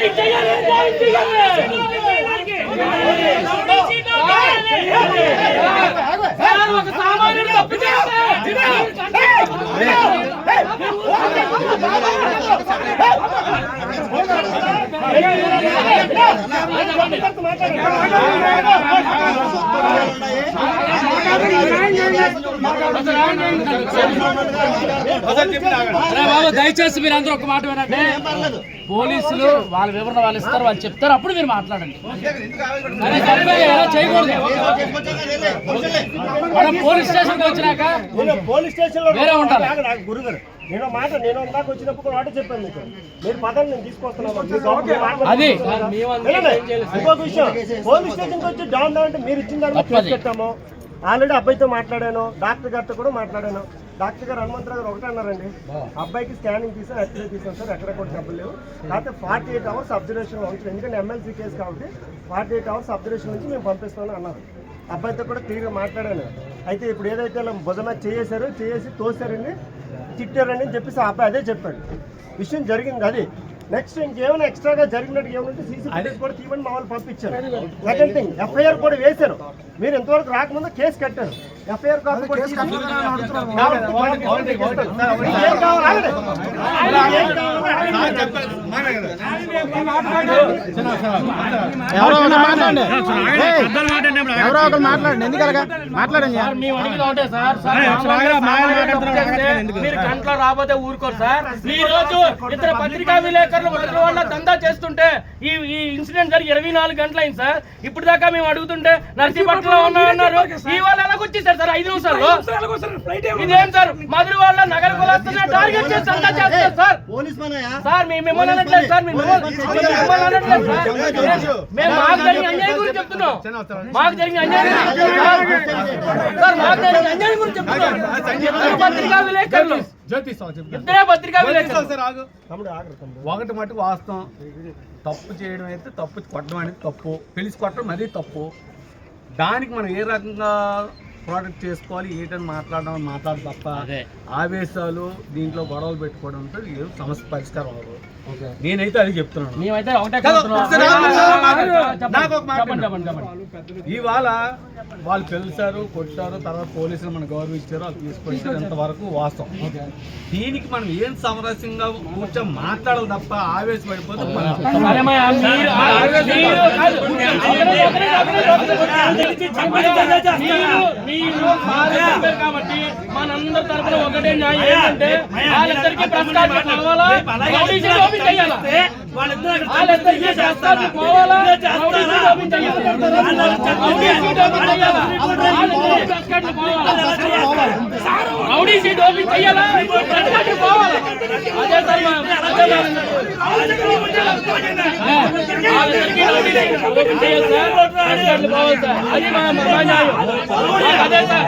¡Ay, síganme, ay! దయచేసి మీరు అందరూ ఒక మాట వినండి. పోలీసులు వాళ్ళ వివరణ వాళ్ళు ఇస్తారు వాళ్ళు చెప్తారు. అప్పుడు మీరు మాట్లాడండి. ఎలా చేయకూడదు. మనం పోలీస్ స్టేషన్కి వచ్చినాక వేరే ఉంటారు. నేను మాట నేను ఇందాక వచ్చినప్పుడు కూడా మాట చెప్పాను మీకు. మీరు పదాలు నేను తీసుకొస్తున్నాను. అది. ఇంకొక విషయం. పోలీస్ స్టేషన్కి వచ్చి డౌన్ డౌన్ అంటే మీరు ఇచ్చిన దాన్ని తప్పది. పెట్టాము ఆల్రెడీ అబ్బాయితో మాట్లాడాను. డాక్టర్ గారితో కూడా మాట్లాడాను. డాక్టర్ గారు హనుమంతరావు గారు ఒకటే అన్నారండి. అబ్బాయికి స్కానింగ్ తీసాను ఎక్స్రే తీసాను సార్. ఎక్కడ కూడా డబ్బులు లేవు. కాకపోతే ఫార్టీ ఎయిట్ అవర్స్ అబ్జర్వేషన్ ఉంచారు ఎందుకంటే ఎమ్మెల్సీ కేసు కాబట్టి ఫార్టీ ఎయిట్ అవర్స్ అబ్జర్వేషన్ నుంచి మేము పంపిస్తామని అన్నారు. అబ్బాయితో కూడా క్లియర్గా మాట్లాడాను. అయితే ఇప్పుడు ఏదైతే ఇలా భుజమ చేసారో చేసి తోసారండి తిట్టారని చెప్పేసి ఆ అబ్బాయి అదే చెప్పాడు. విషయం జరిగింది అది. నెక్స్ట్ ఇంకేమైనా ఎక్స్ట్రాగా జరిగినట్టు ఏమైనా సీసీ ఫుటేజ్ కూడా తీయమని మా వాళ్ళు పంపించారు. సెకండ్ థింగ్ ఎఫ్ఐఆర్ కూడా వేశారు. మీరు ఇంతవరకు రాకముందు కేసు కట్టారు. ఎఫ్ఐఆర్ కాపీ కూడా కావాలి? ఎవరో ఒకరు మాట్లాడండి. ఎవరో ఒకరు మాట్లాడండి ఎందుకలగా? మాట్లాడండి మీరు కంట్లో రాబోతే ఊరుకోరు సార్. ఈ రోజు ఇద్దరు పత్రికా విలేకరులు ఒకరి వల్ల దందా చేస్తుంటే ఈ ఈ ఇన్సిడెంట్ జరిగి ఇరవై నాలుగు గంటలు అయింది సార్. ఇప్పుడు దాకా మేము అడుగుతుంటే నర్సీపట్నంలో ఉన్నా అన్నారు. ఈ వాళ్ళు ఎలా వచ్చేసారు సార్? ఐదు నిమిషాల్లో ఇదేం సార్? మధుర వాళ్ళ నగర కులస్తున్న టార్గెట్ చేసి దందా చేస్తారు సార్. సార్ మేము మిమ్మల్ని అనట్లేదు సార్ మేము మాకు జరిగిన అన్యాయం గురించి చెప్తున్నాం. మాకు జరిగిన అన్యాయం. సార్ మాకు జరిగిన అన్యాయం గురించి చెప్తున్నాం. పత్రికా విలేకరులు. ఇద్దరే పత్రికా ఒకటి మటుకు వాస్తవం. తప్పు చేయడం అయితే తప్పు కొట్టడం అనేది తప్పు. పిలిచి కొట్టడం మరీ తప్పు. దానికి మనం ఏ రకంగా ప్రొడక్ట్ చేసుకోవాలి ఏంటని మాట్లాడడం మాట్లాడదు తప్ప అదే. ఆవేశాలు దీంట్లో గొడవలు పెట్టుకోవడంతో ఏం సమస్య పరిష్కారం అవ్వదు. నేనైతే అది చెప్తున్నాను మేమైతే ఒకటే. చెప్పండి, చెప్పండి. చెప్పండి ఇవాళ వాళ్ళు పిలిచారు కొట్టారు తర్వాత పోలీసులు మనం గౌరవించారు వాళ్ళు తీసుకొచ్చారు ఇంతవరకు వాస్తవం దీనికి మనం ఏం సమరస్యంగా కూర్చొని మాట్లాడాలి తప్ప ఆవేశపడిపోతే కాబట్టి మనందరి తరపున ఒకటే న్యాయం ఏంటంటే వాళ్ళిద్దరికి ప్రస్తావన కావాలా రౌడీ షీట్ ఓపెన్ చేయాలా వాళ్ళిద్దరికి ప్రస్తావన పోవాలా రౌడీ షీట్ ఓపెన్ చేయాలా రౌడీ షీట్ ఓపెన్ చేయాలా వాళ్ళిద్దరికి ప్రస్తావన పోవాలా రౌడీ షీట్ ఓపెన్ చేయాలా ప్రస్తావన పోవాలా అదే సార్ మా- అదే మా- వాళ్ళిద్దరికీ రౌడీ షీట్ ఓపెన్ చేయాలి సార్ ప్రస్తావన పోవాలి సార్ అది మా మా న్యాయం అదే సార్